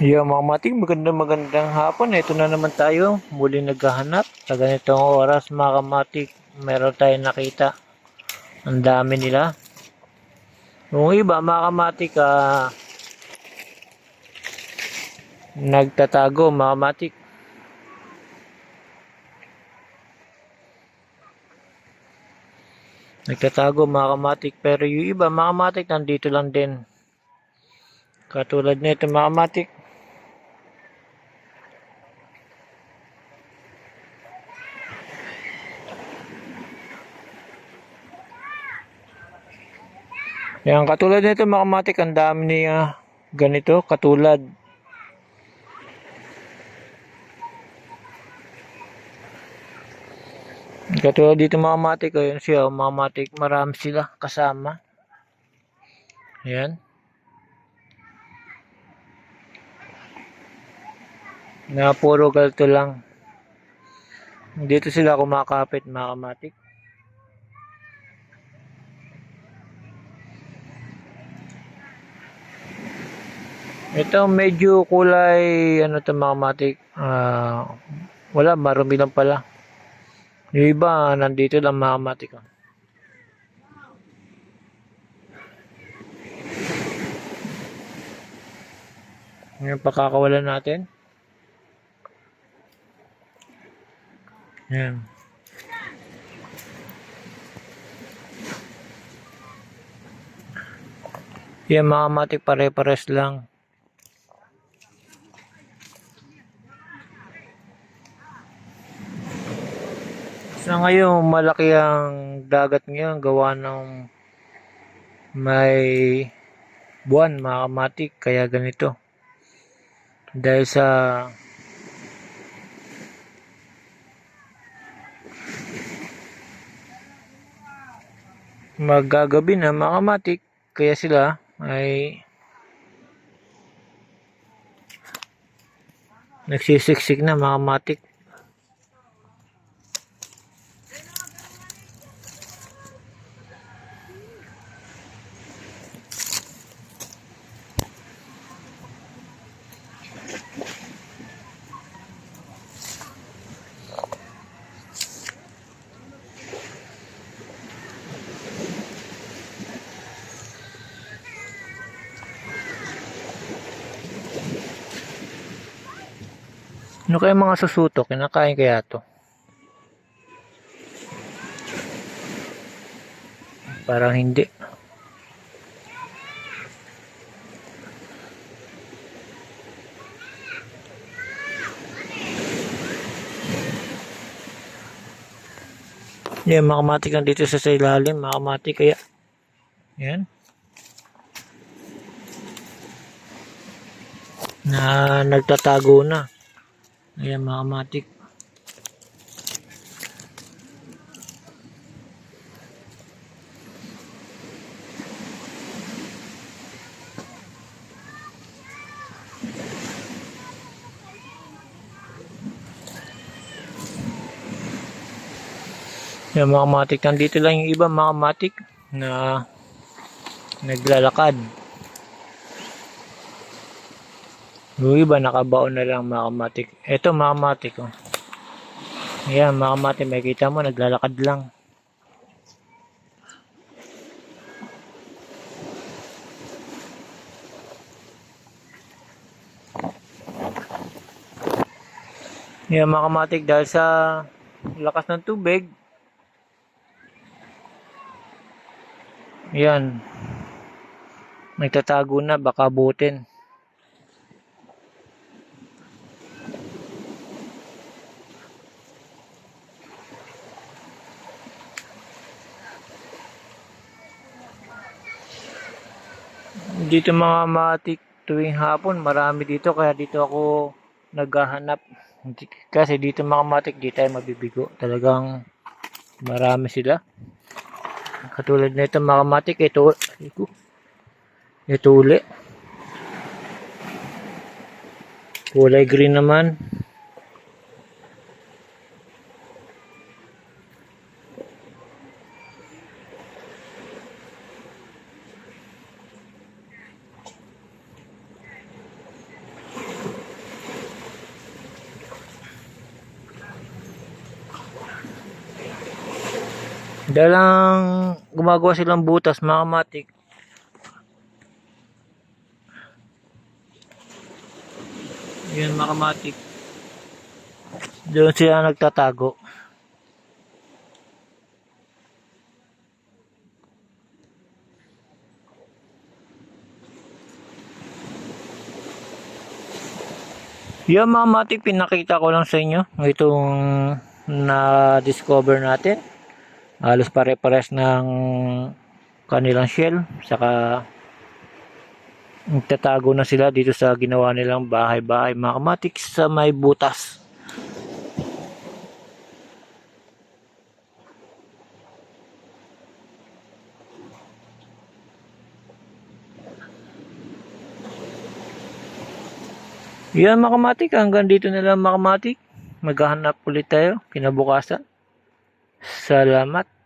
Yo mga mating, magandang magandang hapon. Ito na naman tayo, muli naghahanap. Sa ganitong oras mga kamatik, meron tayong nakita. Ang dami nila. Yung iba mga kamatik, ah, nagtatago mga kamatik. Nagtatago mga kamatik. Pero yung iba mga kamatik, nandito lang din. Katulad nito mga kamatik. Yan, katulad nito mga kamatik, ang dami niya ganito, katulad. Katulad dito mga kamatik, ayun siya, mga kamatik, marami sila kasama. Ayan. Na puro galto lang. Dito sila kumakapit mga kamatik. Ito medyo kulay ano to mga matik. Ah, wala marumi lang pala. Yung iba nandito lang mga matik. oh. Ngayon pakakawalan natin. Yan. Yan mga matik pare-pares lang. Sa ngayon, malaki ang dagat ngayon gawa ng may buwan, mga kamatik, kaya ganito. Dahil sa magagabi na mga kamatik, kaya sila ay nagsisiksik na mga kamatik. Ano kaya mga susuto? Kinakain kaya to? Parang hindi. Yan, makamatik lang dito sa sa ilalim. Makamatik kaya. Yan. Na nagtatago na. Ayan mga kamatik. Ayan mga kamatik. Nandito lang yung iba mga kamatik na naglalakad. Yung iba nakabaon na lang mga kamatik. Ito mga kamatik. Oh. Ayan mga kamatik. May kita mo naglalakad lang. Ayan mga kamatik. Dahil sa lakas ng tubig. Ayan. Nagtatago na. Baka butin. Dito mga matik tuwing hapon marami dito kaya dito ako naghahanap. Kasi dito mga matik di tayo mabibigo talagang marami sila. Katulad nito mga matik ito ito, ito uli. Kulay green naman Dahil lang gumagawa silang butas mga kamatik. Yun mga kamatik. Doon sila nagtatago. Yan mga matik, pinakita ko lang sa inyo itong na-discover natin. Halos pare-pares ng kanilang shell. Saka nagtatago na sila dito sa ginawa nilang bahay-bahay mga sa may butas. Yan mga kamatik, hanggang dito na lang mga kamatik. Maghahanap ulit tayo kinabukasan. selamat